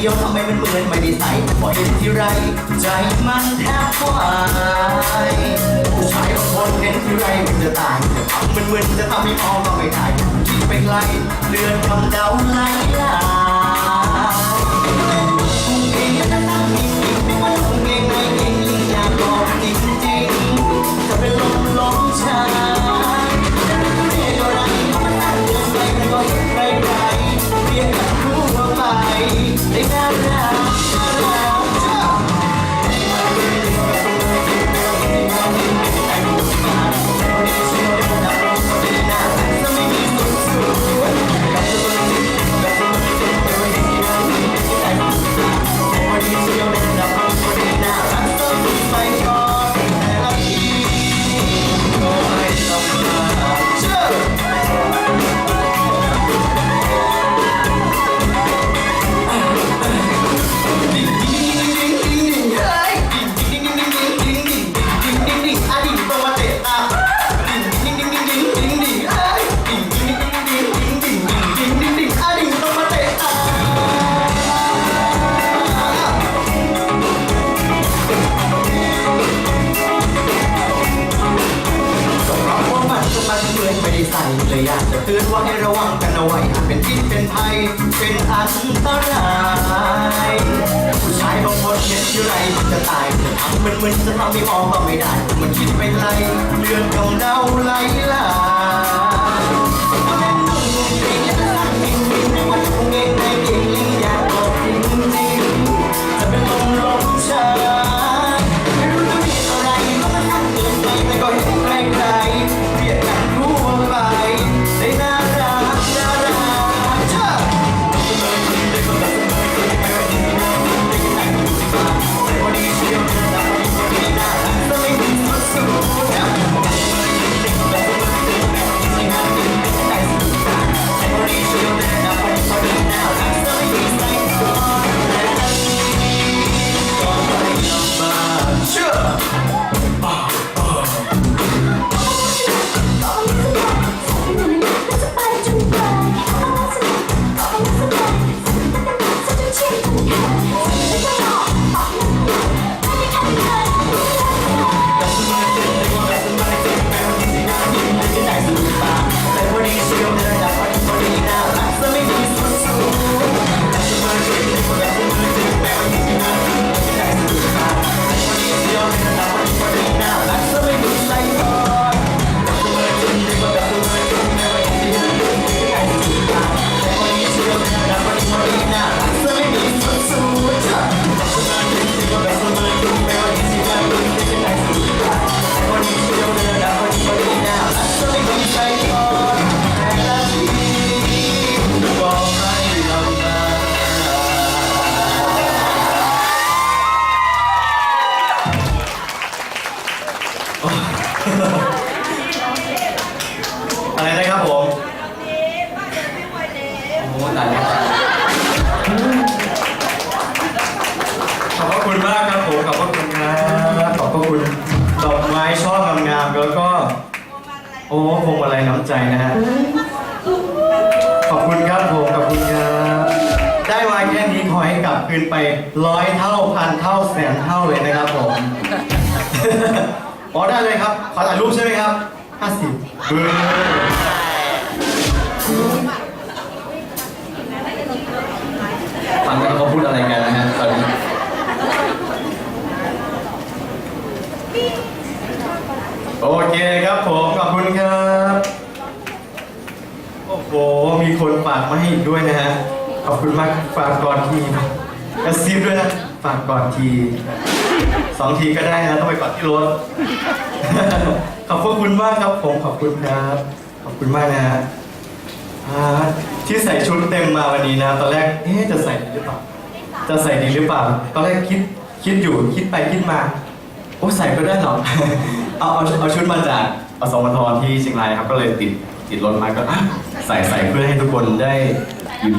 เดียวทำไมมันเหมือนไม่ได้ใส่พอเห็นที่ไร ใจมันแทบวายผู้ชายบางคนเห็นที่ไรมันจะตายจะทำมันเหมือนจะทำให้มองก็ไม่ได้คิดไปไกลเลือนคำเดาไหลไหล ไม่ได้ใส่เลยอยากจะเตือนว่าให้ระวังกันเอาไว้อาจเป็นพิษเป็นภัย เป็นอันตรายผู้ชายบางคนเห็นที่ไรมันจะตายจะทำมันมึนจะทำไม่มองก็ไม่ได้ มันคิดไปไกลเรื่องของเราไหลลาแอะไรนะครับผมโอ้โหตายแล้วขอบพระคุณมากครับผมขอบพระคุณครับขอบพระคุณดอกไม้ช่องามๆแล้วก็ โอ้พวงมาลัยน้ำใจนะฮะขอบคุณครับผมขอบคุณครับได้มาแค่นี้ขอให้กลับคืนไปร้อยเท่าพันเท่าแสนเท่าเลยนะครับผมอ๋อได้เลยครับขอถ่ายรูปใช่ไหมครับห้าสิบ เบอฟังกันเขาพูดอะไรกันนะฮะตอนนี้โอเคครับผมขอบคุณครับ โอ้โห มีคนฝากมาให้อีกด้วยนะฮะ ขอบคุณมากฝากก่อนทีกระซิบด้วยนะฝากก่อนทีสองทีก็ได้นะต้องไปก่อนที่รถ ขอบคุณมากครับผมขอบคุณครับ ขอบคุณมากนะฮะ อ่าที่ใส่ชุดเต็มมาวันนี้นะตอนแรกเอ๊ะจะใส่ดีหรือเปล่า จะใส่ดีหรือเปล่า ตอนแรกคิดคิดอยู่คิดไปคิดมาโอ้ใส่ก็ได้เหรอ เอาเอาเอาชุดมาจากอสมทที่เชียงรายครับก็เลยติดติดรถมาก็อะใส่ใส่เพื่อให้ทุกคนได้อยู่ใน